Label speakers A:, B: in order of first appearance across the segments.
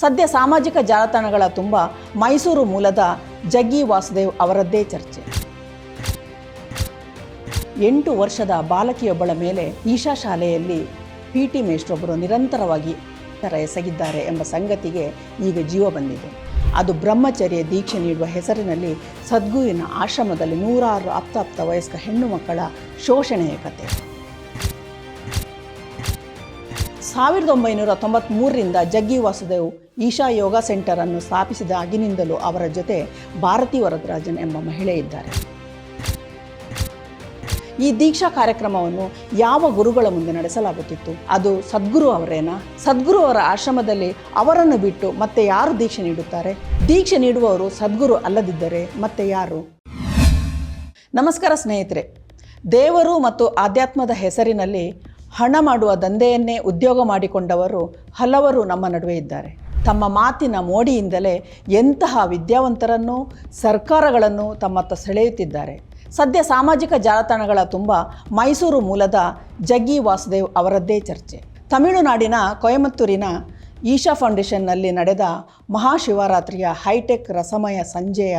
A: ಸದ್ಯ ಸಾಮಾಜಿಕ ಜಾಲತಾಣಗಳ ತುಂಬ ಮೈಸೂರು ಮೂಲದ ಜಗ್ಗಿ ವಾಸುದೇವ್ ಅವರದ್ದೇ ಚರ್ಚೆ. ಎಂಟು ವರ್ಷದ ಬಾಲಕಿಯೊಬ್ಬಳ ಮೇಲೆ ಈಶಾ ಶಾಲೆಯಲ್ಲಿ ಪಿ ಟಿ ಮೇಷ್ಟ್ರೊಬ್ಬರು ನಿರಂತರವಾಗಿ ತರ ಎಸಗಿದ್ದಾರೆ ಎಂಬ ಸಂಗತಿಗೆ ಈಗ ಜೀವ ಬಂದಿದೆ. ಅದು ಬ್ರಹ್ಮಚರ್ಯ ದೀಕ್ಷೆ ನೀಡುವ ಹೆಸರಿನಲ್ಲಿ ಸದ್ಗುರುವಿನ ಆಶ್ರಮದಲ್ಲಿ ನೂರಾರು ಅಪ್ತಾಪ್ತ ವಯಸ್ಕ ಹೆಣ್ಣು ಮಕ್ಕಳ ಶೋಷಣೆಯ ಕತೆ. ಸಾವಿರದ ಒಂಬೈನೂರ ತೊಂಬತ್ತ್ಮೂರರಿಂದ ಜಗ್ಗಿ ವಾಸುದೇವ್ ಈಶಾ ಯೋಗ ಸೆಂಟರನ್ನು ಸ್ಥಾಪಿಸಿದ ಆಗಿನಿಂದಲೂ ಅವರ ಜೊತೆ ಭಾರತಿ ವರದರಾಜನ್ ಎಂಬ ಮಹಿಳೆ ಇದ್ದಾರೆ. ಈ ದೀಕ್ಷಾ ಕಾರ್ಯಕ್ರಮವನ್ನು ಯಾವ ಗುರುಗಳ ಮುಂದೆ ನಡೆಸಲಾಗುತ್ತಿತ್ತು? ಅದು ಸದ್ಗುರು ಅವರೇನಾ? ಸದ್ಗುರು ಅವರ ಆಶ್ರಮದಲ್ಲಿ ಅವರನ್ನು ಬಿಟ್ಟು ಮತ್ತೆ ಯಾರು ದೀಕ್ಷೆ ನೀಡುತ್ತಾರೆ? ದೀಕ್ಷೆ ನೀಡುವವರು ಸದ್ಗುರು ಅಲ್ಲದಿದ್ದರೆ ಮತ್ತೆ ಯಾರು? ನಮಸ್ಕಾರ ಸ್ನೇಹಿತರೆ, ದೇವರು ಮತ್ತು ಆಧ್ಯಾತ್ಮದ ಹೆಸರಿನಲ್ಲಿ ಹಣ ಮಾಡುವ ದಂಧೆಯನ್ನೇ ಉದ್ಯೋಗ ಮಾಡಿಕೊಂಡವರು ಹಲವರು ನಮ್ಮ ನಡುವೆ ಇದ್ದಾರೆ. ತಮ್ಮ ಮಾತಿನ ಮೋಡಿಯಿಂದಲೇ ಎಂತಹ ವಿದ್ಯಾವಂತರನ್ನು ಸರ್ಕಾರಗಳನ್ನು ತಮ್ಮತ್ತ ಸೆಳೆಯುತ್ತಿದ್ದಾರೆ. ಸದ್ಯ ಸಾಮಾಜಿಕ ಜಾಲತಾಣಗಳ ತುಂಬ ಮೈಸೂರು ಮೂಲದ ಜಗ್ಗಿ ವಾಸುದೇವ್ ಅವರದ್ದೇ ಚರ್ಚೆ. ತಮಿಳುನಾಡಿನ ಕೊಯಮತ್ತೂರಿನ ಈಶಾ ಫೌಂಡೇಶನ್ನಲ್ಲಿ ನಡೆದ ಮಹಾಶಿವರಾತ್ರಿಯ ಹೈಟೆಕ್ ರಸಮಯ ಸಂಜೆಯ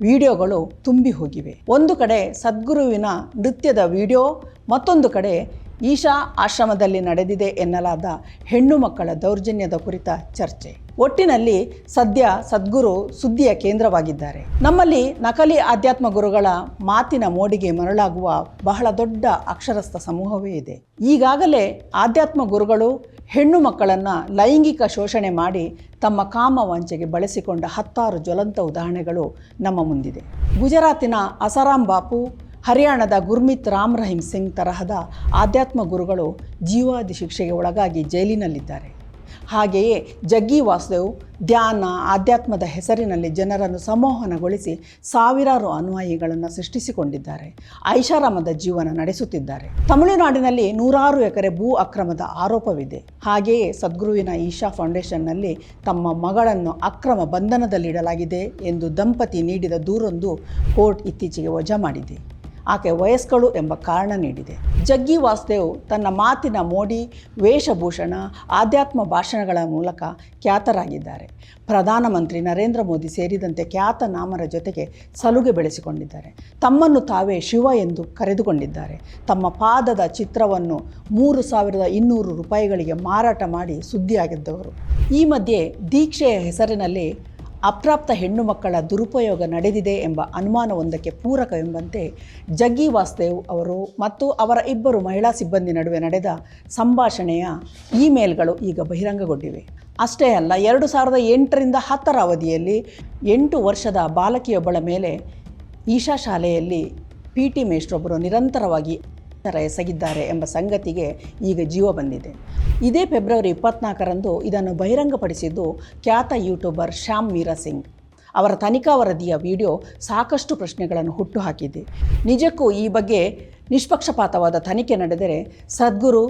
A: ವಿಡಿಯೋಗಳು ತುಂಬಿ ಹೋಗಿವೆ. ಒಂದು ಕಡೆ ಸದ್ಗುರುವಿನ ನೃತ್ಯದ ವಿಡಿಯೋ, ಮತ್ತೊಂದು ಕಡೆ ಈಶಾ ಆಶ್ರಮದಲ್ಲಿ ನಡೆದಿದೆ ಎನ್ನಲಾದ ಹೆಣ್ಣು ಮಕ್ಕಳ ದೌರ್ಜನ್ಯದ ಕುರಿತ ಚರ್ಚೆ. ಒಟ್ಟಿನಲ್ಲಿ ಸದ್ಯ ಸದ್ಗುರು ಸುದ್ದಿಯ ಕೇಂದ್ರವಾಗಿದ್ದಾರೆ. ನಮ್ಮಲ್ಲಿ ನಕಲಿ ಆಧ್ಯಾತ್ಮ ಗುರುಗಳ ಮಾತಿನ ಮೋಡಿಗೆ ಮರಳಾಗುವ ಬಹಳ ದೊಡ್ಡ ಅಕ್ಷರಸ್ಥ ಸಮೂಹವೇ ಇದೆ. ಈಗಾಗಲೇ ಆಧ್ಯಾತ್ಮ ಗುರುಗಳು ಹೆಣ್ಣು ಮಕ್ಕಳನ್ನು ಲೈಂಗಿಕ ಶೋಷಣೆ ಮಾಡಿ ತಮ್ಮ ಕಾಮ ವಂಚೆಗೆ ಬಳಸಿಕೊಂಡ ಹತ್ತಾರು ಜ್ವಲಂತ ಉದಾಹರಣೆಗಳು ನಮ್ಮ ಮುಂದಿದೆ. ಗುಜರಾತಿನ ಅಸಾರಾಂ ಬಾಪು ಹರಿಯಾಣದ ಗುರ್ಮಿತ್ ರಾಮ್ ರಹೀಂ ಸಿಂಗ್ ತರಹದ ಆಧ್ಯಾತ್ಮ ಗುರುಗಳು ಜೀವಾದಿ ಶಿಕ್ಷೆಗೆ ಒಳಗಾಗಿ ಜೈಲಿನಲ್ಲಿದ್ದಾರೆ. ಹಾಗೆಯೇ ಜಗ್ಗಿ ವಾಸುದೇವ್ ಧ್ಯಾನ, ಆಧ್ಯಾತ್ಮದ ಹೆಸರಿನಲ್ಲಿ ಜನರನ್ನು ಸಂಮೋಹನಗೊಳಿಸಿ ಸಾವಿರಾರು ಅನುಯಾಯಿಗಳನ್ನು ಸೃಷ್ಟಿಸಿಕೊಂಡಿದ್ದಾರೆ. ಐಷಾರಾಮದ ಜೀವನ ನಡೆಸುತ್ತಿದ್ದಾರೆ. ತಮಿಳುನಾಡಿನಲ್ಲಿ ನೂರಾರು ಎಕರೆ ಭೂ ಅಕ್ರಮದ ಆರೋಪವಿದೆ. ಹಾಗೆಯೇ ಸದ್ಗುರುವಿನ ಈಶಾ ಫೌಂಡೇಶನ್ನಲ್ಲಿ ತಮ್ಮ ಮಗಳನ್ನು ಅಕ್ರಮ ಬಂಧನದಲ್ಲಿಡಲಾಗಿದೆ ಎಂದು ದಂಪತಿ ನೀಡಿದ ದೂರೊಂದು ಕೋರ್ಟ್ ಇತ್ತೀಚೆಗೆ ವಜಾ ಮಾಡಿದೆ. ಆಕೆ ವಯಸ್ಕಳು ಎಂಬ ಕಾರಣ ನೀಡಿದೆ. ಜಗ್ಗಿ ವಾಸುದೇವ್ ತನ್ನ ಮಾತಿನ ಮೋಡಿ, ವೇಷಭೂಷಣ, ಆಧ್ಯಾತ್ಮ ಭಾಷಣಗಳ ಮೂಲಕ ಖ್ಯಾತರಾಗಿದ್ದಾರೆ. ಪ್ರಧಾನಮಂತ್ರಿ ನರೇಂದ್ರ ಮೋದಿ ಸೇರಿದಂತೆ ಖ್ಯಾತ ನಾಮರ ಜೊತೆಗೆ ಸಲುಗೆ ಬೆಳೆಸಿಕೊಂಡಿದ್ದಾರೆ. ತಮ್ಮನ್ನು ತಾವೇ ಶಿವ ಎಂದು ಕರೆದುಕೊಂಡಿದ್ದಾರೆ. ತಮ್ಮ ಪಾದದ ಚಿತ್ರವನ್ನು ಮೂರು ಸಾವಿರದ ಇನ್ನೂರು ರೂಪಾಯಿಗಳಿಗೆ ಮಾರಾಟ ಮಾಡಿ ಸುದ್ದಿಯಾಗಿದ್ದವರು. ಈ ಮಧ್ಯೆ ದೀಕ್ಷೆಯ ಹೆಸರಿನಲ್ಲಿ ಅಪ್ರಾಪ್ತ ಹೆಣ್ಣು ಮಕ್ಕಳ ದುರುಪಯೋಗ ನಡೆದಿದೆ ಎಂಬ ಅನುಮಾನವೊಂದಕ್ಕೆ ಪೂರಕವೆಂಬಂತೆ ಜಗ್ಗಿ ವಾಸುದೇವ್ ಅವರು ಮತ್ತು ಅವರ ಇಬ್ಬರು ಮಹಿಳಾ ಸಿಬ್ಬಂದಿ ನಡುವೆ ನಡೆದ ಸಂಭಾಷಣೆಯ ಇಮೇಲ್ಗಳು ಈಗ ಬಹಿರಂಗಗೊಂಡಿವೆ. ಅಷ್ಟೇ ಅಲ್ಲ, ಎರಡು ಸಾವಿರದ ಎಂಟರಿಂದ ಹತ್ತರ ಅವಧಿಯಲ್ಲಿ ಎಂಟು ವರ್ಷದ ಬಾಲಕಿಯೊಬ್ಬಳ ಮೇಲೆ ಈಶಾ ಶಾಲೆಯಲ್ಲಿ ಪಿ ಟಿ ಮೇಷ್ಟ್ರೊಬ್ಬರು ನಿರಂತರವಾಗಿ ತರ ಎಸಗಿದ್ದಾರೆ ಎಂಬ ಸಂಗತಿಗೆ ಈಗ ಜೀವ ಬಂದಿದೆ. ಇದೇ ಫೆಬ್ರವರಿ ಇಪ್ಪತ್ನಾಲ್ಕರಂದು ಇದನ್ನು ಬಹಿರಂಗಪಡಿಸಿದ್ದು ಖ್ಯಾತ ಯೂಟ್ಯೂಬರ್ ಶ್ಯಾಮ್ ಮೀರಾ ಸಿಂಗ್. ಅವರ ತನಿಖಾ ವರದಿಯ ವಿಡಿಯೋ ಸಾಕಷ್ಟು ಪ್ರಶ್ನೆಗಳನ್ನು ಹುಟ್ಟುಹಾಕಿದೆ. ನಿಜಕ್ಕೂ ಈ ಬಗ್ಗೆ ನಿಷ್ಪಕ್ಷಪಾತವಾದ ತನಿಖೆ ನಡೆದರೆ ಸದ್ಗುರು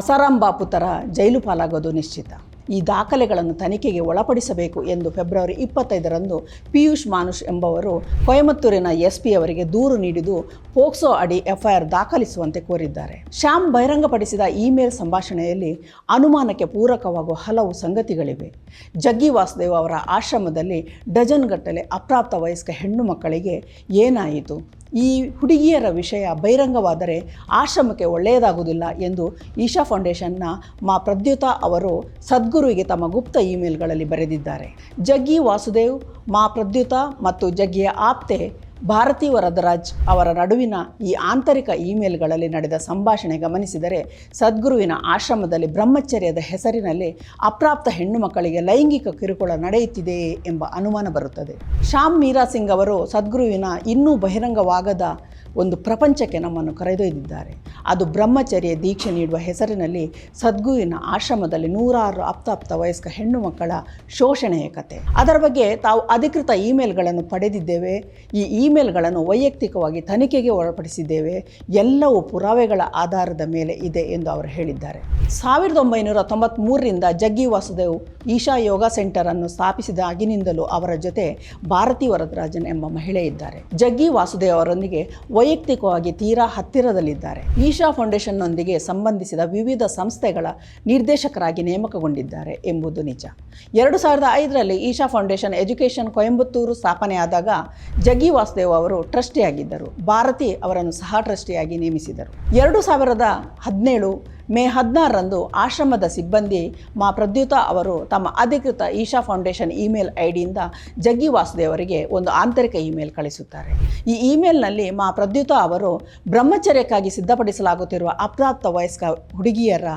A: ಅಸಾರಾಂ ಬಾಪು ಥರ ಜೈಲು ಪಾಲಾಗೋದು ನಿಶ್ಚಿತ. ಈ ದಾಖಲೆಗಳನ್ನು ತನಿಖೆಗೆ ಒಳಪಡಿಸಬೇಕು ಎಂದು ಫೆಬ್ರವರಿ ಇಪ್ಪತ್ತೈದರಂದು ಪಿಯೂಷ್ ಮಾನುಷ್ ಎಂಬವರು ಕೊಯಮತ್ತೂರಿನ ಎಸ್ಪಿ ಅವರಿಗೆ ದೂರು ನೀಡಿದ್ದು ಪೋಕ್ಸೋ ಅಡಿ ಎಫ್ಐಆರ್ ದಾಖಲಿಸುವಂತೆ ಕೋರಿದ್ದಾರೆ. ಶ್ಯಾಮ್ ಬಹಿರಂಗಪಡಿಸಿದ ಇಮೇಲ್ ಸಂಭಾಷಣೆಯಲ್ಲಿ ಅನುಮಾನಕ್ಕೆ ಪೂರಕವಾಗುವ ಹಲವು ಸಂಗತಿಗಳಿವೆ. ಜಗ್ಗಿ ವಾಸುದೇವ್ ಅವರ ಆಶ್ರಮದಲ್ಲಿ ಡಜನ್ಗಟ್ಟಲೆ ಅಪ್ರಾಪ್ತ ವಯಸ್ಕ ಹೆಣ್ಣು ಮಕ್ಕಳಿಗೆ ಏನಾಯಿತು? ಈ ಹುಡುಗಿಯರ ವಿಷಯ ಬಹಿರಂಗವಾದರೆ ಆಶ್ರಮಕ್ಕೆ ಒಳ್ಳೆಯದಾಗುವುದಿಲ್ಲ ಎಂದು ಈಶಾ ಫೌಂಡೇಶನ್ನ ಮಾ ಪ್ರದ್ಯುತ ಅವರು ಸದ್ಗುರುವಿಗೆ ತಮ್ಮ ಗುಪ್ತ ಇಮೇಲ್ಗಳಲ್ಲಿ ಬರೆದಿದ್ದಾರೆ. ಜಗ್ಗಿ ವಾಸುದೇವ್, ಮಾ ಪ್ರದ್ಯುತ ಮತ್ತು ಜಗ್ಗಿಯ ಆಪ್ತೆ ಭಾರತಿ ವರದರಾಜ್ ಅವರ ನಡುವಿನ ಈ ಆಂತರಿಕ ಇಮೇಲ್ಗಳಲ್ಲಿ ನಡೆದ ಸಂಭಾಷಣೆ ಗಮನಿಸಿದರೆ ಸದ್ಗುರುವಿನ ಆಶ್ರಮದಲ್ಲಿ ಬ್ರಹ್ಮಚರ್ಯದ ಹೆಸರಿನಲ್ಲಿ ಅಪ್ರಾಪ್ತ ಹೆಣ್ಣು ಮಕ್ಕಳಿಗೆ ಲೈಂಗಿಕ ಕಿರುಕುಳ ನಡೆಯುತ್ತಿದೆಯೇ ಎಂಬ ಅನುಮಾನ ಬರುತ್ತದೆ. ಶ್ಯಾಮ್ ಮೀರಾ ಸಿಂಗ್ ಅವರು ಸದ್ಗುರುವಿನ ಇನ್ನೂ ಬಹಿರಂಗವಾಗದ ಒಂದು ಪ್ರಪಂಚಕ್ಕೆ ನಮ್ಮನ್ನು ಕರೆದೊಯ್ದಿದ್ದಾರೆ. ಅದು ಬ್ರಹ್ಮಚರ್ಯ ದೀಕ್ಷೆ ನೀಡುವ ಹೆಸರಿನಲ್ಲಿ ಸದ್ಗುವಿನ ಆಶ್ರಮದಲ್ಲಿ ನೂರಾರು ಅಪ್ತಾಪ್ತ ವಯಸ್ಕ ಹೆಣ್ಣು ಮಕ್ಕಳ ಶೋಷಣೆಯ ಕತೆ. ಅದರ ಬಗ್ಗೆ ತಾವು ಅಧಿಕೃತ ಇಮೇಲ್ಗಳನ್ನು ಪಡೆದಿದ್ದೇವೆ. ಈ ಇಮೇಲ್ಗಳನ್ನು ವೈಯಕ್ತಿಕವಾಗಿ ತನಿಖೆಗೆ ಒಳಪಡಿಸಿದ್ದೇವೆ. ಎಲ್ಲವೂ ಪುರಾವೆಗಳ ಆಧಾರದ ಮೇಲೆ ಇದೆ ಎಂದು ಅವರು ಹೇಳಿದ್ದಾರೆ. ಸಾವಿರದ ಒಂಬೈನೂರ ತೊಂಬತ್ತ್ಮೂರರಿಂದ ಜಗ್ಗಿ ವಾಸುದೇವ್ ಈಶಾ ಯೋಗ ಸೆಂಟರ್ ಅನ್ನು ಸ್ಥಾಪಿಸಿದಾಗಿನಿಂದಲೂ ಅವರ ಜೊತೆ ಭಾರತಿ ವರದರಾಜನ್ ಎಂಬ ಮಹಿಳೆ ಇದ್ದಾರೆ. ಜಗ್ಗಿ ವಾಸುದೇವ್ ಅವರೊಂದಿಗೆ ವೈಯಕ್ತಿಕವಾಗಿ ತೀರಾ ಹತ್ತಿರದಲ್ಲಿದ್ದಾರೆ. ಈಶಾ ಫೌಂಡೇಶನ್ನೊಂದಿಗೆ ಸಂಬಂಧಿಸಿದ ವಿವಿಧ ಸಂಸ್ಥೆಗಳ ನಿರ್ದೇಶಕರಾಗಿ ನೇಮಕಗೊಂಡಿದ್ದಾರೆ ಎಂಬುದು ನಿಜ. ಎರಡು ಸಾವಿರದ ಐದರಲ್ಲಿ ಈಶಾ ಫೌಂಡೇಶನ್ ಎಜುಕೇಷನ್ ಕೊಯಂಬತ್ತೂರು ಸ್ಥಾಪನೆಯಾದಾಗ ಜಗ್ಗಿ ವಾಸುದೇವ್ ಅವರು ಟ್ರಸ್ಟಿಯಾಗಿದ್ದರು. ಭಾರತಿ ಅವರನ್ನು ಸಹ ಟ್ರಸ್ಟಿಯಾಗಿ ನೇಮಿಸಿದರು. ಎರಡು ಸಾವಿರದ ಹದಿನೇಳು ಮೇ ಹದಿನಾರರಂದು ಆಶ್ರಮದ ಸಿಬ್ಬಂದಿ ಮಾ ಪ್ರದ್ಯುತ ಅವರು ತಮ್ಮ ಅಧಿಕೃತ ಈಶಾ ಫೌಂಡೇಶನ್ ಇಮೇಲ್ ಐ ಡಿಯಿಂದ ಜಗ್ಗಿ ವಾಸುದೇವರಿಗೆ ಒಂದು ಆಂತರಿಕ ಇಮೇಲ್ ಕಳಿಸುತ್ತಾರೆ. ಈ ಇಮೇಲ್ನಲ್ಲಿ ಮಾ ಪ್ರದ್ಯುತ ಅವರು ಬ್ರಹ್ಮಚರ್ಯಕ್ಕಾಗಿ ಸಿದ್ಧಪಡಿಸಲಾಗುತ್ತಿರುವ ಅಪ್ರಾಪ್ತ ವಯಸ್ಕ ಹುಡುಗಿಯರ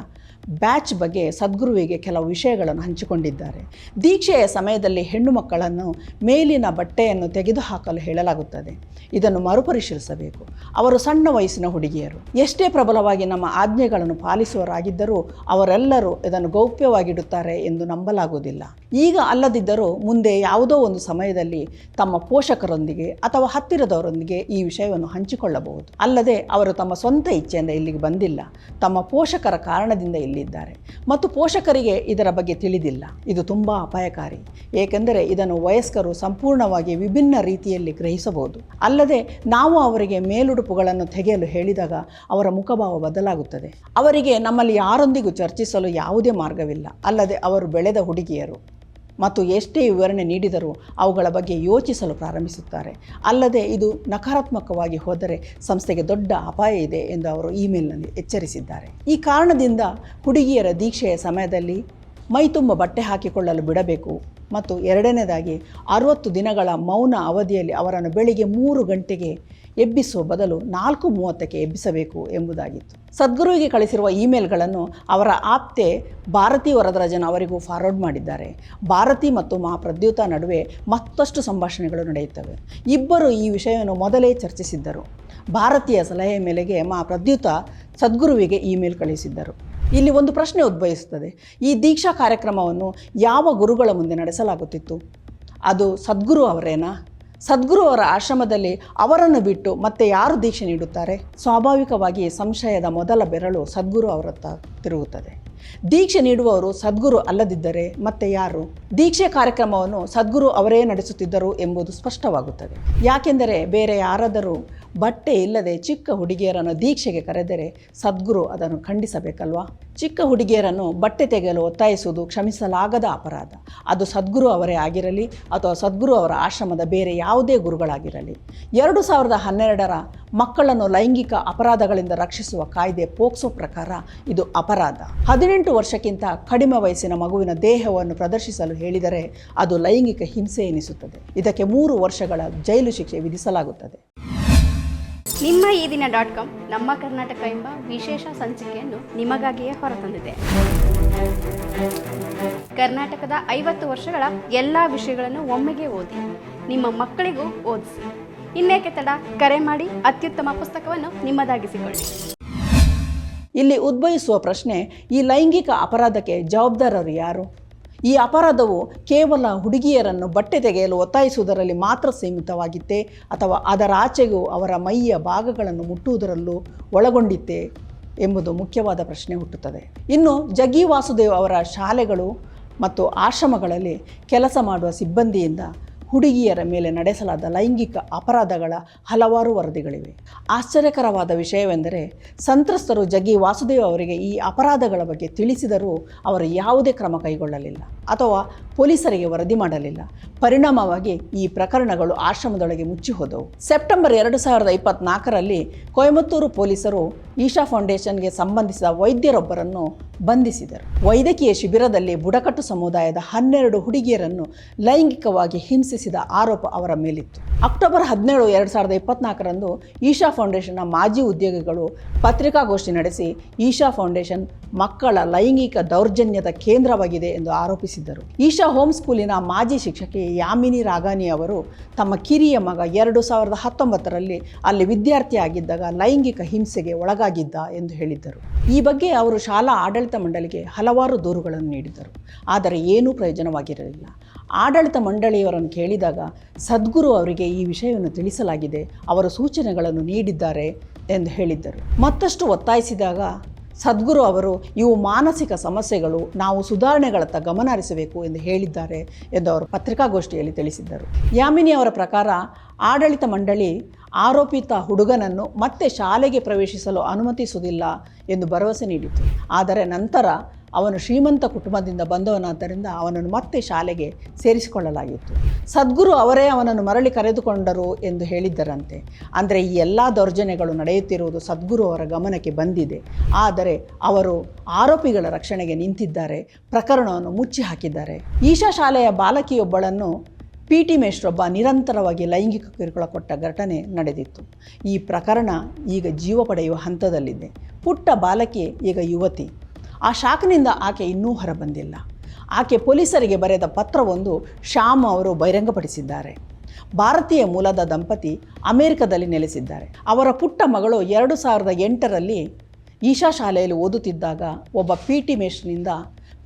A: ಬ್ಯಾಚ್ ಬಗ್ಗೆ ಸದ್ಗುರುವಿಗೆ ಕೆಲವು ವಿಷಯಗಳನ್ನು ಹಂಚಿಕೊಂಡಿದ್ದಾರೆ. ದೀಕ್ಷೆಯ ಸಮಯದಲ್ಲಿ ಹೆಣ್ಣು ಮಕ್ಕಳನ್ನು ಮೇಲಿನ ಬಟ್ಟೆಯನ್ನು ತೆಗೆದುಹಾಕಲು ಹೇಳಲಾಗುತ್ತದೆ. ಇದನ್ನು ಮರುಪರಿಶೀಲಿಸಬೇಕು. ಅವರು ಸಣ್ಣ ವಯಸ್ಸಿನ ಹುಡುಗಿಯರು. ಎಷ್ಟೇ ಪ್ರಬಲವಾಗಿ ನಮ್ಮ ಆಜ್ಞೆಗಳನ್ನು ಪಾಲಿಸುವರಾಗಿದ್ದರೂ ಅವರೆಲ್ಲರೂ ಇದನ್ನು ಗೌಪ್ಯವಾಗಿಡುತ್ತಾರೆ ಎಂದು ನಂಬಲಾಗುವುದಿಲ್ಲ. ಈಗ ಅಲ್ಲದಿದ್ದರೂ ಮುಂದೆ ಯಾವುದೋ ಒಂದು ಸಮಯದಲ್ಲಿ ತಮ್ಮ ಪೋಷಕರೊಂದಿಗೆ ಅಥವಾ ಹತ್ತಿರದವರೊಂದಿಗೆ ಈ ವಿಷಯವನ್ನು ಹಂಚಿಕೊಳ್ಳಬಹುದು. ಅಲ್ಲದೆ ಅವರು ತಮ್ಮ ಸ್ವಂತ ಇಚ್ಛೆಯಿಂದ ಇಲ್ಲಿಗೆ ಬಂದಿಲ್ಲ. ತಮ್ಮ ಪೋಷಕರ ಕಾರಣದಿಂದ ಇಲ್ಲಿದ್ದಾರೆ. ಮತ್ತು ಪೋಷಕರಿಗೆ ಇದರ ಬಗ್ಗೆ ತಿಳಿದಿಲ್ಲ. ಇದು ತುಂಬ ಅಪಾಯಕಾರಿ. ಏಕೆಂದರೆ ಇದನ್ನು ವಯಸ್ಕರು ಸಂಪೂರ್ಣವಾಗಿ ವಿಭಿನ್ನ ರೀತಿಯಲ್ಲಿ ಗ್ರಹಿಸಬಹುದು. ಅಲ್ಲದೆ ನಾವು ಅವರಿಗೆ ಮೇಲುಡುಪುಗಳನ್ನು ತೆಗೆಯಲು ಹೇಳಿದಾಗ ಅವರ ಮುಖಭಾವ ಬದಲಾಗುತ್ತದೆ. ಅವರಿಗೆ ನಮ್ಮಲ್ಲಿ ಯಾರೊಂದಿಗೂ ಚರ್ಚಿಸಲು ಯಾವುದೇ ಮಾರ್ಗವಿಲ್ಲ. ಅಲ್ಲದೆ ಅವರು ಬೆಳೆದ ಹುಡುಗಿಯರು. ಮತ್ತು ಎಷ್ಟೇ ವಿವರಣೆ ನೀಡಿದರೂ ಅವುಗಳ ಬಗ್ಗೆ ಯೋಚಿಸಲು ಪ್ರಾರಂಭಿಸುತ್ತಾರೆ. ಅಲ್ಲದೆ ಇದು ನಕಾರಾತ್ಮಕವಾಗಿ ಹೋದರೆ ಸಂಸ್ಥೆಗೆ ದೊಡ್ಡ ಅಪಾಯ ಇದೆ ಎಂದು ಅವರು ಇಮೇಲ್ನಲ್ಲಿ ಎಚ್ಚರಿಸಿದ್ದಾರೆ. ಈ ಕಾರಣದಿಂದ ಹುಡುಗಿಯರ ದೀಕ್ಷೆಯ ಸಮಯದಲ್ಲಿ ಮೈತುಂಬ ಬಟ್ಟೆ ಹಾಕಿಕೊಳ್ಳಲು ಬಿಡಬೇಕು ಮತ್ತು ಎರಡನೇದಾಗಿ ಅರವತ್ತು ದಿನಗಳ ಮೌನ ಅವಧಿಯಲ್ಲಿ ಅವರನ್ನು ಬೆಳಿಗ್ಗೆ ಮೂರು ಗಂಟೆಗೆ ಎಬ್ಬಿಸುವ ಬದಲು ನಾಲ್ಕು ಮೂವತ್ತಕ್ಕೆ ಎಬ್ಬಿಸಬೇಕು ಎಂಬುದಾಗಿತ್ತು. ಸದ್ಗುರುವಿಗೆ ಕಳಿಸಿರುವ ಇಮೇಲ್ಗಳನ್ನು ಅವರ ಆಪ್ತೆ ಭಾರತಿ ವರದರಾಜನ್ ಅವರಿಗೂ ಫಾರ್ವರ್ಡ್ ಮಾಡಿದ್ದಾರೆ. ಭಾರತಿ ಮತ್ತು ಮಹಾಪ್ರದ್ಯುತ ನಡುವೆ ಮತ್ತಷ್ಟು ಸಂಭಾಷಣೆಗಳು ನಡೆಯುತ್ತವೆ. ಇಬ್ಬರು ಈ ವಿಷಯವನ್ನು ಮೊದಲೇ ಚರ್ಚಿಸಿದ್ದರು. ಭಾರತೀಯ ಸಲಹೆ ಮೇಲೆಗೆ ಮಾ ಪ್ರದ್ಯುತ ಸದ್ಗುರುವಿಗೆ ಇಮೇಲ್ ಕಳಿಸಿದ್ದರು. ಇಲ್ಲಿ ಒಂದು ಪ್ರಶ್ನೆ ಉದ್ಭವಿಸುತ್ತದೆ. ಈ ದೀಕ್ಷಾ ಕಾರ್ಯಕ್ರಮವನ್ನು ಯಾವ ಗುರುಗಳ ಮುಂದೆ ನಡೆಸಲಾಗುತ್ತಿತ್ತು? ಅದು ಸದ್ಗುರು ಅವರೇನಾ? ಸದ್ಗುರು ಅವರ ಆಶ್ರಮದಲ್ಲಿ ಅವರನ್ನು ಬಿಟ್ಟು ಮತ್ತೆ ಯಾರು ದೀಕ್ಷೆ ನೀಡುತ್ತಾರೆ? ಸ್ವಾಭಾವಿಕವಾಗಿ ಸಂಶಯದ ಮೊದಲ ಬೆರಳು ಸದ್ಗುರು ಅವರತ್ತ ತಿರುಗುತ್ತದೆ. ದೀಕ್ಷೆ ನೀಡುವವರು ಸದ್ಗುರು ಅಲ್ಲದಿದ್ದರೆ ಮತ್ತೆ ಯಾರು? ದೀಕ್ಷೆ ಕಾರ್ಯಕ್ರಮವನ್ನು ಸದ್ಗುರು ಅವರೇ ನಡೆಸುತ್ತಿದ್ದರು ಎಂಬುದು ಸ್ಪಷ್ಟವಾಗುತ್ತದೆ. ಯಾಕೆಂದರೆ ಬೇರೆ ಯಾರಾದರೂ ಬಟ್ಟೆ ಇಲ್ಲದೆ ಚಿಕ್ಕ ಹುಡುಗಿಯರನ್ನು ದೀಕ್ಷೆಗೆ ಕರೆದರೆ ಸದ್ಗುರು ಅದನ್ನು ಖಂಡಿಸಬೇಕಲ್ವಾ? ಚಿಕ್ಕ ಹುಡುಗಿಯರನ್ನು ಬಟ್ಟೆ ತೆಗೆಯಲು ಒತ್ತಾಯಿಸುವುದು ಕ್ಷಮಿಸಲಾಗದ ಅಪರಾಧ. ಅದು ಸದ್ಗುರು ಅವರೇ ಆಗಿರಲಿ ಅಥವಾ ಸದ್ಗುರು ಅವರ ಆಶ್ರಮದ ಬೇರೆ ಯಾವುದೇ ಗುರುಗಳಾಗಿರಲಿ. ಎರಡು ಸಾವಿರದ ಹನ್ನೆರಡರ ಮಕ್ಕಳನ್ನು ಲೈಂಗಿಕ ಅಪರಾಧಗಳಿಂದ ರಕ್ಷಿಸುವ ಕಾಯ್ದೆ ಪೋಕ್ಸೋ ಪ್ರಕಾರ ಇದು ಅಪರಾಧ. ಹದಿನೆಂಟು ವರ್ಷಕ್ಕಿಂತ ಕಡಿಮೆ ವಯಸ್ಸಿನ ಮಗುವಿನ ದೇಹವನ್ನು ಪ್ರದರ್ಶಿಸಲು ಹೇಳಿದರೆ ಅದು ಲೈಂಗಿಕ ಹಿಂಸೆ ಎನಿಸುತ್ತದೆ. ಇದಕ್ಕೆ ಮೂರು ವರ್ಷಗಳ ಜೈಲು ಶಿಕ್ಷೆ ವಿಧಿಸಲಾಗುತ್ತದೆ.
B: ನಿಮ್ಮ ಈ ದಿನ ಡಾಟ್ ಕಾಮ್, ನಮ್ಮ ಕರ್ನಾಟಕ ಎಂಬ ವಿಶೇಷ ಸಂಚಿಕೆಯನ್ನು ನಿಮಗಾಗಿಯೇ ಹೊರತಂದಿದೆ. ಕರ್ನಾಟಕದ ಐವತ್ತು ವರ್ಷಗಳ ಎಲ್ಲ ವಿಷಯಗಳನ್ನು ಒಮ್ಮೆಗೆ ಓದಿ, ನಿಮ್ಮ ಮಕ್ಕಳಿಗೂ ಓದಿಸಿ. ಇನ್ನೇಕೆ ತಡ? ಕರೆ ಮಾಡಿ, ಅತ್ಯುತ್ತಮ ಪುಸ್ತಕವನ್ನು ನಿಮ್ಮದಾಗಿಸಿಕೊಳ್ಳಿ.
A: ಇಲ್ಲಿ ಉದ್ಭವಿಸುವ ಪ್ರಶ್ನೆ, ಈ ಲೈಂಗಿಕ ಅಪರಾಧಕ್ಕೆ ಜವಾಬ್ದಾರರು ಯಾರು? ಈ ಅಪರಾಧವು ಕೇವಲ ಹುಡುಗಿಯರನ್ನು ಬಟ್ಟೆ ತೆಗೆಯಲು ಒತ್ತಾಯಿಸುವುದರಲ್ಲಿ ಮಾತ್ರ ಸೀಮಿತವಾಗಿತ್ತೆ ಅಥವಾ ಅದರ ಆಚೆಗೂ ಅವರ ಮೈಯ ಭಾಗಗಳನ್ನು ಮುಟ್ಟುವುದರಲ್ಲೂ ಒಳಗೊಂಡಿತ್ತೆ ಎಂಬುದು ಮುಖ್ಯವಾದ ಪ್ರಶ್ನೆ ಹುಟ್ಟುತ್ತದೆ. ಇನ್ನು ಜಗ್ಗಿ ವಾಸುದೇವ್ ಅವರ ಶಾಲೆಗಳು ಮತ್ತು ಆಶ್ರಮಗಳಲ್ಲಿ ಕೆಲಸ ಮಾಡುವ ಸಿಬ್ಬಂದಿಯಿಂದ ಹುಡುಗಿಯರ ಮೇಲೆ ನಡೆಸಲಾದ ಲೈಂಗಿಕ ಅಪರಾಧಗಳ ಹಲವಾರು ವರದಿಗಳಿವೆ. ಆಶ್ಚರ್ಯಕರವಾದ ವಿಷಯವೆಂದರೆ, ಸಂತ್ರಸ್ತರು ಜಗ್ಗಿ ವಾಸುದೇವ್ ಅವರಿಗೆ ಈ ಅಪರಾಧಗಳ ಬಗ್ಗೆ ತಿಳಿಸಿದರೂ ಅವರು ಯಾವುದೇ ಕ್ರಮ ಕೈಗೊಳ್ಳಲಿಲ್ಲ ಅಥವಾ ಪೊಲೀಸರಿಗೆ ವರದಿ ಮಾಡಲಿಲ್ಲ. ಪರಿಣಾಮವಾಗಿ ಈ ಪ್ರಕರಣಗಳು ಆಶ್ರಮದೊಳಗೆ ಮುಚ್ಚಿ ಹೋದವು. ಸೆಪ್ಟೆಂಬರ್ ಎರಡು ಸಾವಿರದ ಇಪ್ಪತ್ನಾಲ್ಕರಲ್ಲಿ ಕೊಯಮತ್ತೂರು ಪೊಲೀಸರು ಈಶಾ ಫೌಂಡೇಶನ್ಗೆ ಸಂಬಂಧಿಸಿದ ವೈದ್ಯರೊಬ್ಬರನ್ನು ಬಂಧಿಸಿದರು. ವೈದ್ಯಕೀಯ ಶಿಬಿರದಲ್ಲಿ ಬುಡಕಟ್ಟು ಸಮುದಾಯದ ಹನ್ನೆರಡು ಹುಡುಗಿಯರನ್ನು ಲೈಂಗಿಕವಾಗಿ ಹಿಂಸಿಸಿದ ಆರೋಪ ಅವರ ಮೇಲಿತ್ತು. ಅಕ್ಟೋಬರ್ ಹದಿನೇಳು ಎರಡು ಸಾವಿರದ ಇಪ್ಪತ್ನಾಲ್ಕರಂದು ಈಶಾ ಫೌಂಡೇಶನ್ನ ಮಾಜಿ ಉದ್ಯೋಗಿಗಳು ಪತ್ರಿಕಾಗೋಷ್ಠಿ ನಡೆಸಿ ಈಶಾ ಫೌಂಡೇಶನ್ ಮಕ್ಕಳ ಲೈಂಗಿಕ ದೌರ್ಜನ್ಯದ ಕೇಂದ್ರವಾಗಿದೆ ಎಂದು ಆರೋಪಿಸಿದ್ದರು. ಈಶಾ ಹೋಮ್ ಸ್ಕೂಲಿನ ಮಾಜಿ ಶಿಕ್ಷಕಿ ಯಾಮಿನಿ ರಾಗಾನಿ ಅವರು ತಮ್ಮ ಕಿರಿಯ ಮಗ ಎರಡು ಸಾವಿರದ ಹತ್ತೊಂಬತ್ತರಲ್ಲಿ ಅಲ್ಲಿ ವಿದ್ಯಾರ್ಥಿಯಾಗಿದ್ದಾಗ ಲೈಂಗಿಕ ಹಿಂಸೆಗೆ ಒಳಗಾಗಿದ್ದ ಎಂದು ಹೇಳಿದ್ದರು. ಈ ಬಗ್ಗೆ ಅವರು ಶಾಲಾ ಆಡಳಿತ ಮಂಡಳಿಗೆ ಹಲವಾರು ದೂರುಗಳನ್ನು ನೀಡಿದ್ದರು. ಆದರೆ ಏನೂ ಪ್ರಯೋಜನವಾಗಿರಲಿಲ್ಲ. ಆಡಳಿತ ಮಂಡಳಿಯವರನ್ನು ಕೇಳಿದಾಗ ಸದ್ಗುರು ಅವರಿಗೆ ಈ ವಿಷಯವನ್ನು ತಿಳಿಸಲಾಗಿದೆ, ಅವರ ಸೂಚನೆಗಳನ್ನು ನೀಡಿದ್ದಾರೆ ಎಂದು ಹೇಳಿದ್ದರು. ಮತ್ತಷ್ಟು ಒತ್ತಾಯಿಸಿದಾಗ ಸದ್ಗುರು ಅವರು, ಇವು ಮಾನಸಿಕ ಸಮಸ್ಯೆಗಳು, ನಾವು ಸುಧಾರಣೆಗಳತ್ತ ಗಮನ ಹರಿಸಬೇಕು ಎಂದು ಹೇಳಿದ್ದಾರೆ ಎಂದು ಅವರು ಪತ್ರಿಕಾಗೋಷ್ಠಿಯಲ್ಲಿ ತಿಳಿಸಿದ್ದರು. ಯಾಮಿನಿ ಅವರ ಪ್ರಕಾರ ಆಡಳಿತ ಮಂಡಳಿ ಆರೋಪಿತ ಹುಡುಗನನ್ನು ಮತ್ತೆ ಶಾಲೆಗೆ ಪ್ರವೇಶಿಸಲು ಅನುಮತಿಸುವುದಿಲ್ಲ ಎಂದು ಭರವಸೆ ನೀಡಿತು ಆದರೆ ನಂತರ ಅವನು ಶ್ರೀಮಂತ ಕುಟುಂಬದಿಂದ ಬಂದವನಾದ್ದರಿಂದ ಅವನನ್ನು ಮತ್ತೆ ಶಾಲೆಗೆ ಸೇರಿಸಿಕೊಳ್ಳಲಾಗಿತ್ತು. ಸದ್ಗುರು ಅವರೇ ಅವನನ್ನು ಮರಳಿ ಕರೆದುಕೊಂಡರು ಎಂದು ಹೇಳಿದ್ದರಂತೆ. ಅಂದರೆ ಈ ಎಲ್ಲ ದೌರ್ಜನ್ಯಗಳು ನಡೆಯುತ್ತಿರುವುದು ಸದ್ಗುರು ಅವರ ಗಮನಕ್ಕೆ ಬಂದಿದೆ. ಆದರೆ ಅವರು ಆರೋಪಿಗಳ ರಕ್ಷಣೆಗೆ ನಿಂತಿದ್ದಾರೆ, ಪ್ರಕರಣವನ್ನು ಮುಚ್ಚಿ ಹಾಕಿದ್ದಾರೆ. ಈಶಾ ಶಾಲೆಯ ಬಾಲಕಿಯೊಬ್ಬಳನ್ನು ಪಿ ಟಿ ಮೇಷ್ರೊಬ್ಬ ನಿರಂತರವಾಗಿ ಲೈಂಗಿಕ ಕಿರುಕುಳ ಕೊಟ್ಟ ಘಟನೆ ನಡೆದಿತ್ತು. ಈ ಪ್ರಕರಣ ಈಗ ಜೀವ ಪಡೆಯುವ ಹಂತದಲ್ಲಿದೆ. ಪುಟ್ಟ ಬಾಲಕಿ ಈಗ ಯುವತಿ. ಆ ಶಾಕ್ನಿಂದ ಆಕೆ ಇನ್ನೂ ಹೊರಬಂದಿಲ್ಲ. ಆಕೆ ಪೊಲೀಸರಿಗೆ ಬರೆದ ಪತ್ರವೊಂದು ಶ್ಯಾಮ್ ಅವರು ಬಹಿರಂಗಪಡಿಸಿದ್ದಾರೆ. ಭಾರತೀಯ ಮೂಲದ ದಂಪತಿ ಅಮೆರಿಕದಲ್ಲಿ ನೆಲೆಸಿದ್ದಾರೆ. ಅವರ ಪುಟ್ಟ ಮಗಳು ಎರಡು ಸಾವಿರದ ಎಂಟರಲ್ಲಿ ಈಶಾ ಶಾಲೆಯಲ್ಲಿ ಓದುತ್ತಿದ್ದಾಗ ಒಬ್ಬ ಪಿ ಟಿ ಮೇಷ್ನಿಂದ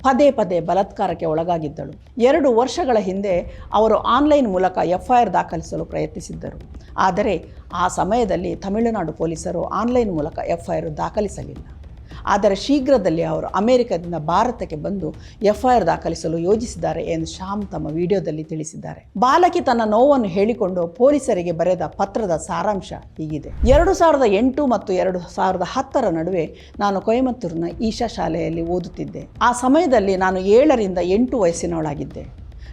A: ಪದೇ ಪದೇ ಬಲಾತ್ಕಾರಕ್ಕೆ ಒಳಗಾಗಿದ್ದಳು. ಎರಡು ವರ್ಷಗಳ ಹಿಂದೆ ಅವರು ಆನ್ಲೈನ್ ಮೂಲಕ ಎಫ್ ಐ ಆರ್ ದಾಖಲಿಸಲು ಪ್ರಯತ್ನಿಸಿದ್ದರು. ಆದರೆ ಆ ಸಮಯದಲ್ಲಿ ತಮಿಳುನಾಡು ಪೊಲೀಸರು ಆನ್ಲೈನ್ ಮೂಲಕ ಎಫ್ ಐ ಆರ್ ದಾಖಲಿಸಲಿಲ್ಲ. ಆದರೆ ಶೀಘ್ರದಲ್ಲಿ ಅವರು ಅಮೆರಿಕದಿಂದ ಭಾರತಕ್ಕೆ ಬಂದು ಎಫ್ಐಆರ್ ದಾಖಲಿಸಲು ಯೋಜಿಸಿದ್ದಾರೆ ಎಂದು ಶ್ಯಾಮ್ ತಮ್ಮ ವಿಡಿಯೋದಲ್ಲಿ ತಿಳಿಸಿದ್ದಾರೆ. ಬಾಲಕಿ ತನ್ನ ನೋವನ್ನು ಹೇಳಿಕೊಂಡು ಪೊಲೀಸರಿಗೆ ಬರೆದ ಪತ್ರದ ಸಾರಾಂಶ ಹೀಗಿದೆ. ಎರಡು ಸಾವಿರದ ಎಂಟು ಮತ್ತು ಎರಡು ಸಾವಿರದ ಹತ್ತರ ನಡುವೆ ನಾನು ಕೊಯಮತ್ತೂರಿನ ಈಶಾ ಶಾಲೆಯಲ್ಲಿ ಓದುತ್ತಿದ್ದೆ. ಆ ಸಮಯದಲ್ಲಿ ನಾನು ಏಳರಿಂದ ಎಂಟು ವಯಸ್ಸಿನವಳಾಗಿದ್ದೆ.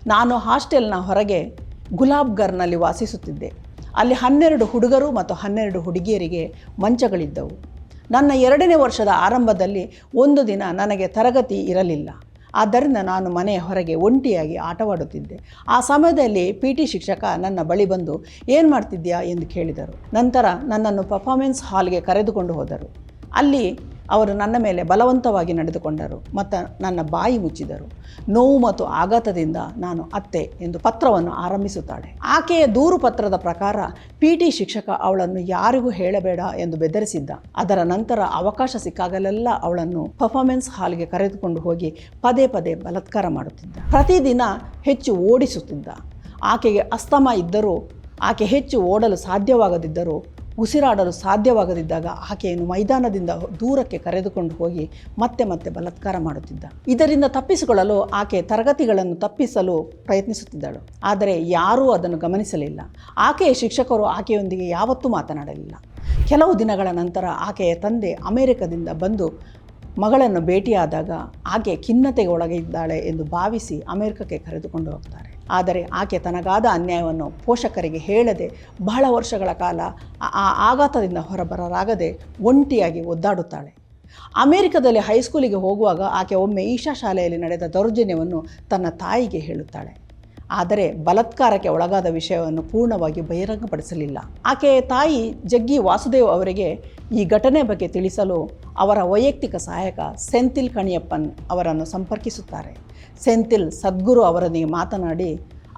A: ನಾನು ಹಾಸ್ಟೆಲ್ನ ಹೊರಗೆ ಗುಲಾಬ್ಗರ್ನಲ್ಲಿ ವಾಸಿಸುತ್ತಿದ್ದೆ. ಅಲ್ಲಿ ಹನ್ನೆರಡು ಹುಡುಗರು ಮತ್ತು ಹನ್ನೆರಡು ಹುಡುಗಿಯರಿಗೆ ಮಂಚಗಳಿದ್ದವು. ನನ್ನ ಎರಡನೇ ವರ್ಷದ ಆರಂಭದಲ್ಲಿ ಒಂದು ದಿನ ನನಗೆ ತರಗತಿ ಇರಲಿಲ್ಲ. ಆದ್ದರಿಂದ ನಾನು ಮನೆಯ ಹೊರಗೆ ಒಂಟಿಯಾಗಿ ಆಟವಾಡುತ್ತಿದ್ದೆ. ಆ ಸಮಯದಲ್ಲಿ ಪಿ ಟಿ ಶಿಕ್ಷಕ ನನ್ನ ಬಳಿ ಬಂದು, ಏನು ಮಾಡ್ತಿದ್ಯಾ ಎಂದು ಕೇಳಿದರು. ನಂತರ ನನ್ನನ್ನು ಪರ್ಫಾಮೆನ್ಸ್ ಹಾಲ್ಗೆ ಕರೆದುಕೊಂಡು ಹೋದರು. ಅಲ್ಲಿ ಅವರು ನನ್ನ ಮೇಲೆ ಬಲವಂತವಾಗಿ ನಡೆದುಕೊಂಡರು, ಮತ್ತು ನನ್ನ ಬಾಯಿ ಮುಚ್ಚಿದರು. ನೋವು ಮತ್ತು ಆಘಾತದಿಂದ ನಾನು ಅತ್ತೆ ಎಂದು ಪತ್ರವನ್ನು ಆರಂಭಿಸುತ್ತಾಳೆ. ಆಕೆಯ ದೂರು ಪತ್ರದ ಪ್ರಕಾರ ಪಿ ಟಿ ಶಿಕ್ಷಕ ಅವಳನ್ನು ಯಾರಿಗೂ ಹೇಳಬೇಡ ಎಂದು ಬೆದರಿಸಿದ್ದ. ಅದರ ನಂತರ ಅವಕಾಶ ಸಿಕ್ಕಾಗಲೆಲ್ಲ ಅವಳನ್ನು ಪರ್ಫಾರ್ಮೆನ್ಸ್ ಹಾಲ್ಗೆ ಕರೆದುಕೊಂಡು ಹೋಗಿ ಪದೇ ಪದೇ ಬಲತ್ಕಾರ ಮಾಡುತ್ತಿದ್ದ. ಪ್ರತಿದಿನ ಹೆಚ್ಚು ಓಡಿಸುತ್ತಿದ್ದ. ಆಕೆಗೆ ಅಸ್ತಮ ಇದ್ದರೂ, ಆಕೆ ಹೆಚ್ಚು ಓಡಲು ಸಾಧ್ಯವಾಗದಿದ್ದರೂ ಉಸಿರಾಡಲು ಸಾಧ್ಯವಾಗದಿದ್ದಾಗ ಆಕೆಯನ್ನು ಮೈದಾನದಿಂದ ದೂರಕ್ಕೆ ಕರೆದುಕೊಂಡು ಹೋಗಿ ಮತ್ತೆ ಮತ್ತೆ ಬಲಾತ್ಕಾರ ಮಾಡುತ್ತಿದ್ದ. ಇದರಿಂದ ತಪ್ಪಿಸಿಕೊಳ್ಳಲು ಆಕೆ ತರಗತಿಗಳನ್ನು ತಪ್ಪಿಸಲು ಪ್ರಯತ್ನಿಸುತ್ತಿದ್ದಳು. ಆದರೆ ಯಾರೂ ಅದನ್ನು ಗಮನಿಸಲಿಲ್ಲ. ಆಕೆಯ ಶಿಕ್ಷಕರು ಆಕೆಯೊಂದಿಗೆ ಯಾವತ್ತೂ ಮಾತನಾಡಲಿಲ್ಲ. ಕೆಲವು ದಿನಗಳ ನಂತರ ಆಕೆಯ ತಂದೆ ಅಮೆರಿಕದಿಂದ ಬಂದು ಮಗಳನ್ನು ಭೇಟಿಯಾದಾಗ ಆಕೆ ಖಿನ್ನತೆಗೆ ಒಳಗಿದ್ದಾಳೆ ಎಂದು ಭಾವಿಸಿ ಅಮೆರಿಕಕ್ಕೆ ಕರೆದುಕೊಂಡು ಹೋಗ್ತಾರೆ. ಆದರೆ ಆಕೆ ತನಗಾದ ಅನ್ಯಾಯವನ್ನು ಪೋಷಕರಿಗೆ ಹೇಳದೆ ಬಹಳ ವರ್ಷಗಳ ಕಾಲ ಆ- ಆಘಾತದಿಂದ ಹೊರಬರಲಾಗದೆ ಒಂಟಿಯಾಗಿ ಒದ್ದಾಡುತ್ತಾಳೆ. ಅಮೆರಿಕದಲ್ಲಿ ಹೈಸ್ಕೂಲಿಗೆ ಹೋಗುವಾಗ ಆಕೆ ಒಮ್ಮೆ ಈಶಾ ಶಾಲೆಯಲ್ಲಿ ನಡೆದ ದೌರ್ಜನ್ಯವನ್ನು ತನ್ನ ತಾಯಿಗೆ ಹೇಳುತ್ತಾಳೆ. ಆದರೆ ಬಲತ್ಕಾರಕ್ಕೆ ಒಳಗಾದ ವಿಷಯವನ್ನು ಪೂರ್ಣವಾಗಿ ಬಹಿರಂಗಪಡಿಸಲಿಲ್ಲ. ಆಕೆಯ ತಾಯಿ ಜಗ್ಗಿ ವಾಸುದೇವ್ ಅವರಿಗೆ ಈ ಘಟನೆ ಬಗ್ಗೆ ತಿಳಿಸಲು ಅವರ ವೈಯಕ್ತಿಕ ಸಹಾಯಕ ಸೆಂಥಿಲ್ ಕಣಿಯಪ್ಪನ್ ಅವರನ್ನು ಸಂಪರ್ಕಿಸುತ್ತಾರೆ. ಸೆಂಥಿಲ್ ಸದ್ಗುರು ಅವರೊಂದಿಗೆ ಮಾತನಾಡಿ,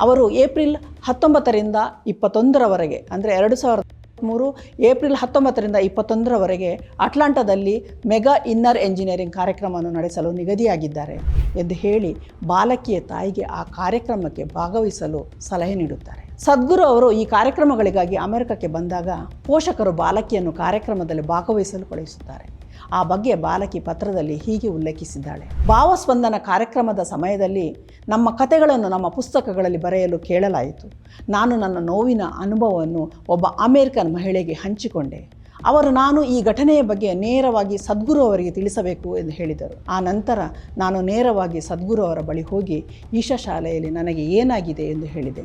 A: ಅವರು ಏಪ್ರಿಲ್ ಹತ್ತೊಂಬತ್ತರಿಂದ ಇಪ್ಪತ್ತೊಂದರವರೆಗೆ, ಅಂದರೆ ಎರಡು ಸಾವಿರದ ಮೂರು ಏಪ್ರಿಲ್ ಹತ್ತೊಂಬತ್ತರಿಂದ ಇಪ್ಪತ್ತೊಂದರವರೆಗೆ ಅಟ್ಲಾಂಟಾದಲ್ಲಿ ಮೆಗಾ ಇನ್ನರ್ ಎಂಜಿನಿಯರಿಂಗ್ ಕಾರ್ಯಕ್ರಮವನ್ನು ನಡೆಸಲು ನಿಗದಿಯಾಗಿದ್ದಾರೆ ಎಂದು ಹೇಳಿ ಬಾಲಕಿಯ ತಾಯಿಗೆ ಆ ಕಾರ್ಯಕ್ರಮಕ್ಕೆ ಭಾಗವಹಿಸಲು ಸಲಹೆ ನೀಡುತ್ತಾರೆ. ಸದ್ಗುರು ಅವರು ಈ ಕಾರ್ಯಕ್ರಮಗಳಿಗಾಗಿ ಅಮೆರಿಕಕ್ಕೆ ಬಂದಾಗ ಪೋಷಕರು ಬಾಲಕಿಯನ್ನು ಕಾರ್ಯಕ್ರಮದಲ್ಲಿ ಭಾಗವಹಿಸಲು ಕಳುಹಿಸುತ್ತಾರೆ. ಆ ಬಗ್ಗೆ ಬಾಲಕಿ ಪತ್ರದಲ್ಲಿ ಹೀಗೆ ಉಲ್ಲೇಖಿಸಿದ್ದಾಳೆ. ಭಾವಸ್ಪಂದನ ಕಾರ್ಯಕ್ರಮದ ಸಮಯದಲ್ಲಿ ನಮ್ಮ ಕಥೆಗಳನ್ನು ನಮ್ಮ ಪುಸ್ತಕಗಳಲ್ಲಿ ಬರೆಯಲು ಕೇಳಲಾಯಿತು. ನಾನು ನನ್ನ ನೋವಿನ ಅನುಭವವನ್ನು ಒಬ್ಬ ಅಮೇರಿಕನ್ ಮಹಿಳೆಗೆ ಹಂಚಿಕೊಂಡೆ. ಅವರು ನಾನು ಈ ಘಟನೆಯ ಬಗ್ಗೆ ನೇರವಾಗಿ ಸದ್ಗುರು ಅವರಿಗೆ ತಿಳಿಸಬೇಕು ಎಂದು ಹೇಳಿದರು. ಆ ನಂತರ ನಾನು ನೇರವಾಗಿ ಸದ್ಗುರು ಅವರ ಬಳಿ ಹೋಗಿ, ಈಶಾ ಶಾಲೆಯಲ್ಲಿ ನನಗೆ ಏನಾಗಿದೆ? ಎಂದು ಹೇಳಿದೆ.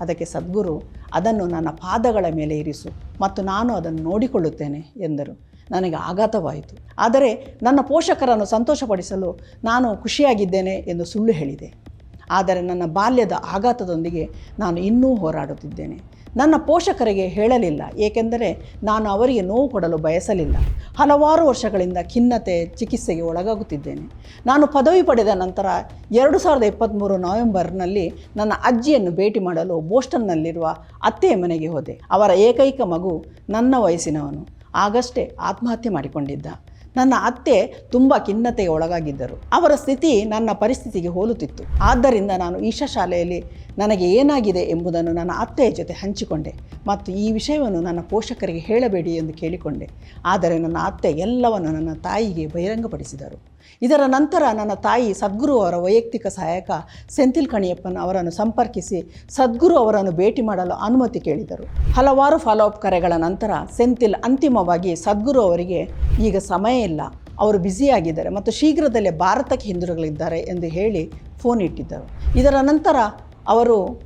A: ಅದಕ್ಕೆ ಸದ್ಗುರು, ಅದನ್ನು ನನ್ನ ಪಾದಗಳ ಮೇಲೆ ಇರಿಸು ಮತ್ತು ನಾನು ಅದನ್ನು ನೋಡಿಕೊಳ್ಳುತ್ತೇನೆ ಎಂದರು. ನನಗೆ ಆಘಾತವಾಯಿತು. ಆದರೆ ನನ್ನ ಪೋಷಕರನ್ನು ಸಂತೋಷಪಡಿಸಲು ನಾನು ಖುಷಿಯಾಗಿದ್ದೇನೆ ಎಂದು ಸುಳ್ಳು ಹೇಳಿದೆ. ಆದರೆ ನನ್ನ ಬಾಲ್ಯದ ಆಘಾತದೊಂದಿಗೆ ನಾನು ಇನ್ನೂ ಹೋರಾಡುತ್ತಿದ್ದೇನೆ. ನನ್ನ ಪೋಷಕರಿಗೆ ಹೇಳಲಿಲ್ಲ, ಏಕೆಂದರೆ ನಾನು ಅವರಿಗೆ ನೋವು ಕೊಡಲು ಬಯಸಲಿಲ್ಲ. ಹಲವಾರು ವರ್ಷಗಳಿಂದ ಖಿನ್ನತೆ ಚಿಕಿತ್ಸೆಗೆ ಒಳಗಾಗುತ್ತಿದ್ದೇನೆ. ನಾನು ಪದವಿ ಪಡೆದ ನಂತರ ಎರಡು ಸಾವಿರದ ಇಪ್ಪತ್ತ್ಮೂರು ನವೆಂಬರ್ನಲ್ಲಿ ನನ್ನ ಅಜ್ಜಿಯನ್ನು ಭೇಟಿ ಮಾಡಲು ಬೋಸ್ಟನ್ನಲ್ಲಿರುವ ಅತ್ತೆಯ ಮನೆಗೆ ಹೋದೆ. ಅವರ ಏಕೈಕ ಮಗು ನನ್ನ ವಯಸ್ಸಿನವನು. ಆಗಷ್ಟೇ ಆತ್ಮಹತ್ಯೆ ಮಾಡಿಕೊಂಡಿದ್ದ. ನನ್ನ ಅತ್ತೆ ತುಂಬ ಖಿನ್ನತೆಗೆ ಒಳಗಾಗಿದ್ದರು. ಅವರ ಸ್ಥಿತಿ ನನ್ನ ಪರಿಸ್ಥಿತಿಗೆ ಹೋಲುತ್ತಿತ್ತು. ಆದ್ದರಿಂದ ನಾನು ಈಶಾ ಶಾಲೆಯಲ್ಲಿ ನನಗೆ ಏನಾಗಿದೆ ಎಂಬುದನ್ನು ನನ್ನ ಅತ್ತೆಯ ಜೊತೆ ಹಂಚಿಕೊಂಡೆ ಮತ್ತು ಈ ವಿಷಯವನ್ನು ನನ್ನ ಪೋಷಕರಿಗೆ ಹೇಳಬೇಡಿ ಎಂದು ಕೇಳಿಕೊಂಡೆ. ಆದರೆ ನನ್ನ ಅತ್ತೆ ಎಲ್ಲವನ್ನು ನನ್ನ ತಾಯಿಗೆ ಬಹಿರಂಗಪಡಿಸಿದರು. ಇದರ ನಂತರ ನನ್ನ ತಾಯಿ ಸದ್ಗುರು ಅವರ ವೈಯಕ್ತಿಕ ಸಹಾಯಕ ಸೆಂಥಿಲ್ ಕಣಿಯಪ್ಪನ್ ಅವರನ್ನು ಸಂಪರ್ಕಿಸಿ ಸದ್ಗುರು ಅವರನ್ನು ಭೇಟಿ ಮಾಡಲು ಅನುಮತಿ ಕೇಳಿದರು. ಹಲವಾರು ಫಾಲೋಅಪ್ ಕರೆಗಳ ನಂತರ ಸೆಂಥಿಲ್ ಅಂತಿಮವಾಗಿ ಸದ್ಗುರು ಅವರಿಗೆ ಈಗ ಸಮಯ ಇಲ್ಲ. ಅವರು ಬ್ಯುಸಿಯಾಗಿದ್ದಾರೆ ಮತ್ತು ಶೀಘ್ರದಲ್ಲೇ ಭಾರತಕ್ಕೆ ಹಿಂದಿರುಗಲಿದ್ದಾರೆ ಎಂದು ಹೇಳಿ ಫೋನ್ ಇಟ್ಟಿದ್ದರು. ಇದರ ನಂತರ ಅವರು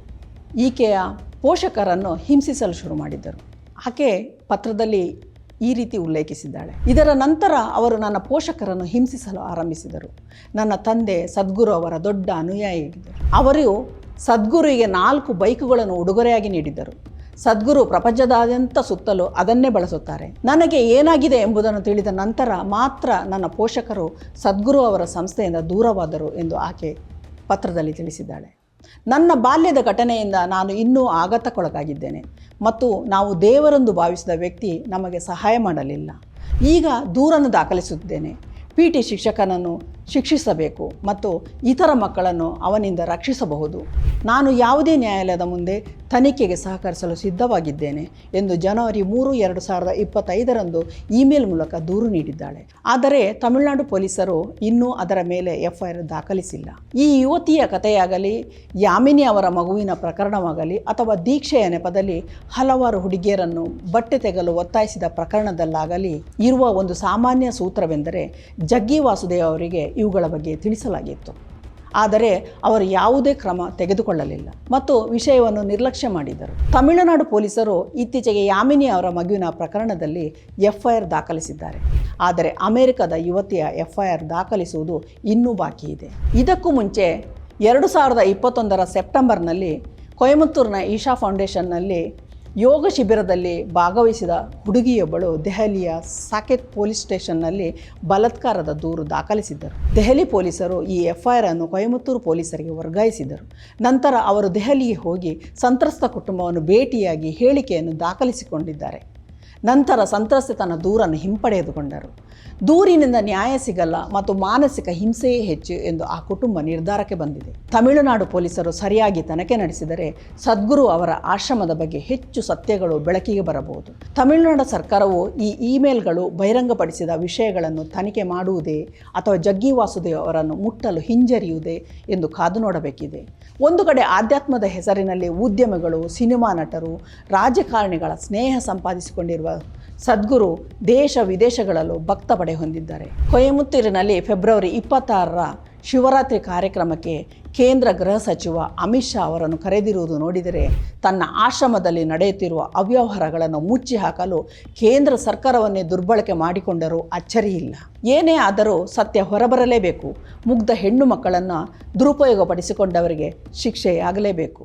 A: ಈಕೆಯ ಪೋಷಕರನ್ನು ಹಿಂಸಿಸಲು ಶುರು ಮಾಡಿದ್ದರು. ಆಕೆ ಪತ್ರದಲ್ಲಿ ಈ ರೀತಿ ಉಲ್ಲೇಖಿಸಿದ್ದಾಳೆ. ಇದರ ನಂತರ ಅವರು ನನ್ನ ಪೋಷಕರನ್ನು ಹಿಂಸಿಸಲು ಆರಂಭಿಸಿದರು. ನನ್ನ ತಂದೆ ಸದ್ಗುರು ಅವರ ದೊಡ್ಡ ಅನುಯಾಯಿಯಾಗಿದ್ದರು. ಅವರು ಸದ್ಗುರುವಿಗೆ ನಾಲ್ಕು ಬೈಕುಗಳನ್ನು ಉಡುಗೊರೆಯಾಗಿ ನೀಡಿದ್ದರು. ಸದ್ಗುರು ಪ್ರಪಂಚದಾದ್ಯಂತ ಸುತ್ತಲೂ ಅದನ್ನೇ ಬಳಸುತ್ತಾರೆ. ನನಗೆ ಏನಾಗಿದೆ ಎಂಬುದನ್ನು ತಿಳಿದ ನಂತರ ಮಾತ್ರ ನನ್ನ ಪೋಷಕರು ಸದ್ಗುರು ಅವರ ಸಂಸ್ಥೆಯಿಂದ ದೂರವಾದರು ಎಂದು ಆಕೆ ಪತ್ರದಲ್ಲಿ ತಿಳಿಸಿದ್ದಾಳೆ. ನನ್ನ ಬಾಲ್ಯದ ಘಟನೆಯಿಂದ ನಾನು ಇನ್ನೂ ಆಘಾತಕ್ಕೊಳಗಾಗಿದ್ದೇನೆ ಮತ್ತು ನಾವು ದೇವರೆಂದು ಭಾವಿಸಿದ ವ್ಯಕ್ತಿ ನಮಗೆ ಸಹಾಯ ಮಾಡಲಿಲ್ಲ. ಈಗ ದೂರನ್ನು ದಾಖಲಿಸುತ್ತಿದ್ದೇನೆ. ಪಿ ಟಿ ಶಿಕ್ಷಕನನ್ನು ಶಿಕ್ಷಿಸಬೇಕು ಮತ್ತು ಇತರ ಮಕ್ಕಳನ್ನು ಅವನಿಂದ ರಕ್ಷಿಸಬಹುದು. ನಾನು ಯಾವುದೇ ನ್ಯಾಯಾಲಯದ ಮುಂದೆ ತನಿಖೆಗೆ ಸಹಕರಿಸಲು ಸಿದ್ಧವಾಗಿದ್ದೇನೆ ಎಂದು ಜನವರಿ ಮೂರು, ಎರಡು ಸಾವಿರದ ಇಪ್ಪತ್ತೈದರಂದು ಇಮೇಲ್ ಮೂಲಕ ದೂರು ನೀಡಿದ್ದಾಳೆ. ಆದರೆ ತಮಿಳುನಾಡು ಪೊಲೀಸರು ಇನ್ನೂ ಅದರ ಮೇಲೆ ಎಫ್ಐಆರ್ ದಾಖಲಿಸಿಲ್ಲ. ಈ ಯುವತಿಯ ಕಥೆಯಾಗಲಿ, ಯಾಮಿನಿ ಅವರ ಮಗುವಿನ ಪ್ರಕರಣವಾಗಲಿ ಅಥವಾ ದೀಕ್ಷೆಯ ನೆಪದಲ್ಲಿ ಹಲವಾರು ಹುಡುಗಿಯರನ್ನು ಬಟ್ಟೆ ತೆಗಲು ಒತ್ತಾಯಿಸಿದ ಪ್ರಕರಣದಲ್ಲಾಗಲಿ ಇರುವ ಒಂದು ಸಾಮಾನ್ಯ ಸೂತ್ರವೆಂದರೆ ಜಗ್ಗಿ ವಾಸುದೇವ್ ಅವರಿಗೆ ಇವುಗಳ ಬಗ್ಗೆ ತಿಳಿಸಲಾಗಿತ್ತು. ಆದರೆ ಅವರು ಯಾವುದೇ ಕ್ರಮ ತೆಗೆದುಕೊಳ್ಳಲಿಲ್ಲ ಮತ್ತು ವಿಷಯವನ್ನು ನಿರ್ಲಕ್ಷ್ಯ ಮಾಡಿದರು. ತಮಿಳುನಾಡು ಪೊಲೀಸರು ಇತ್ತೀಚೆಗೆ ಯಾಮಿನಿ ಅವರ ಮಗುವಿನ ಪ್ರಕರಣದಲ್ಲಿ ಎಫ್ಐಆರ್ ದಾಖಲಿಸಿದ್ದಾರೆ. ಆದರೆ ಅಮೆರಿಕದ ಯುವತಿಯ ಎಫ್ಐಆರ್ ದಾಖಲಿಸುವುದು ಇನ್ನೂ ಬಾಕಿ ಇದೆ. ಇದಕ್ಕೂ ಮುಂಚೆ ಎರಡು ಸಾವಿರದ ಇಪ್ಪತ್ತೊಂದರ ಸೆಪ್ಟೆಂಬರ್ನಲ್ಲಿ ಕೊಯಮತ್ತೂರಿನ ಈಶಾ ಫೌಂಡೇಶನ್ನಲ್ಲಿ ಯೋಗ ಶಿಬಿರದಲ್ಲಿ ಭಾಗವಹಿಸಿದ ಹುಡುಗಿಯೊಬ್ಬಳು ದೆಹಲಿಯ ಸಾಕೆತ್ ಪೊಲೀಸ್ ಸ್ಟೇಷನ್ನಲ್ಲಿ ಬಲಾತ್ಕಾರದ ದೂರು ದಾಖಲಿಸಿದ್ದರು. ದೆಹಲಿ ಪೊಲೀಸರು ಈ ಎಫ್ಐಆರ್ ಅನ್ನು ಕೊಯಮತ್ತೂರು ಪೊಲೀಸರಿಗೆ ವರ್ಗಾಯಿಸಿದರು ನಂತರ ಅವರು ದೆಹಲಿಗೆ ಹೋಗಿ ಸಂತ್ರಸ್ತ ಕುಟುಂಬವನ್ನು ಭೇಟಿಯಾಗಿ ಹೇಳಿಕೆಯನ್ನು ದಾಖಲಿಸಿಕೊಂಡಿದ್ದಾರೆ. ನಂತರ ಸಂತ್ರಸ್ತೆ ತನ್ನ ದೂರನ್ನು ಹಿಂಪಡೆದುಕೊಂಡರು. ದೂರಿನಿಂದ ನ್ಯಾಯ ಸಿಗಲ್ಲ ಮತ್ತು ಮಾನಸಿಕ ಹಿಂಸೆಯೇ ಹೆಚ್ಚು ಎಂದು ಆ ಕುಟುಂಬ ನಿರ್ಧಾರಕ್ಕೆ ಬಂದಿದೆ. ತಮಿಳುನಾಡು ಪೊಲೀಸರು ಸರಿಯಾಗಿ ತನಿಖೆ ನಡೆಸಿದರೆ ಸದ್ಗುರು ಅವರ ಆಶ್ರಮದ ಬಗ್ಗೆ ಹೆಚ್ಚು ಸತ್ಯಗಳು ಬೆಳಕಿಗೆ ಬರಬಹುದು. ತಮಿಳುನಾಡು ಸರ್ಕಾರವು ಈ ಇಮೇಲ್ಗಳು ಬಹಿರಂಗಪಡಿಸಿದ ವಿಷಯಗಳನ್ನು ತನಿಖೆ ಮಾಡುವುದೇ ಅಥವಾ ಜಗ್ಗಿ ವಾಸುದೇವ್ ಅವರನ್ನು ಮುಟ್ಟಲು ಹಿಂಜರಿಯುವುದೇ ಎಂದು ಕಾದು ನೋಡಬೇಕಿದೆ. ಒಂದು ಕಡೆ ಆಧ್ಯಾತ್ಮದ ಹೆಸರಿನಲ್ಲಿ ಉದ್ಯಮಿಗಳು, ಸಿನಿಮಾ ನಟರು, ರಾಜಕಾರಣಿಗಳ ಸ್ನೇಹ ಸಂಪಾದಿಸಿಕೊಂಡಿರುವ ಸದ್ಗುರು ದೇಶ ವಿದೇಶಗಳಲ್ಲೂ ಭಕ್ತ ಪಡೆ ಹೊಂದಿದ್ದಾರೆ. ಕೊಯಮುತ್ತೂರಿನಲ್ಲಿ ಫೆಬ್ರವರಿ ಇಪ್ಪತ್ತಾರರ ಶಿವರಾತ್ರಿ ಕಾರ್ಯಕ್ರಮಕ್ಕೆ ಕೇಂದ್ರ ಗೃಹ ಸಚಿವ ಅಮಿತ್ ಶಾ ಅವರನ್ನು ಕರೆದಿರುವುದು ನೋಡಿದರೆ ತನ್ನ ಆಶ್ರಮದಲ್ಲಿ ನಡೆಯುತ್ತಿರುವ ಅವ್ಯವಹಾರಗಳನ್ನು ಮುಚ್ಚಿ ಹಾಕಲು ಕೇಂದ್ರ ಸರ್ಕಾರವನ್ನೇ ದುರ್ಬಳಕೆ ಮಾಡಿಕೊಂಡರೂ ಅಚ್ಚರಿಯಿಲ್ಲ ಏನೇ ಆದರೂ ಸತ್ಯ ಹೊರಬರಲೇಬೇಕು. ಮುಗ್ಧ ಹೆಣ್ಣು ಮಕ್ಕಳನ್ನು ದುರುಪಯೋಗಪಡಿಸಿಕೊಂಡವರಿಗೆ ಶಿಕ್ಷೆಯಾಗಲೇಬೇಕು.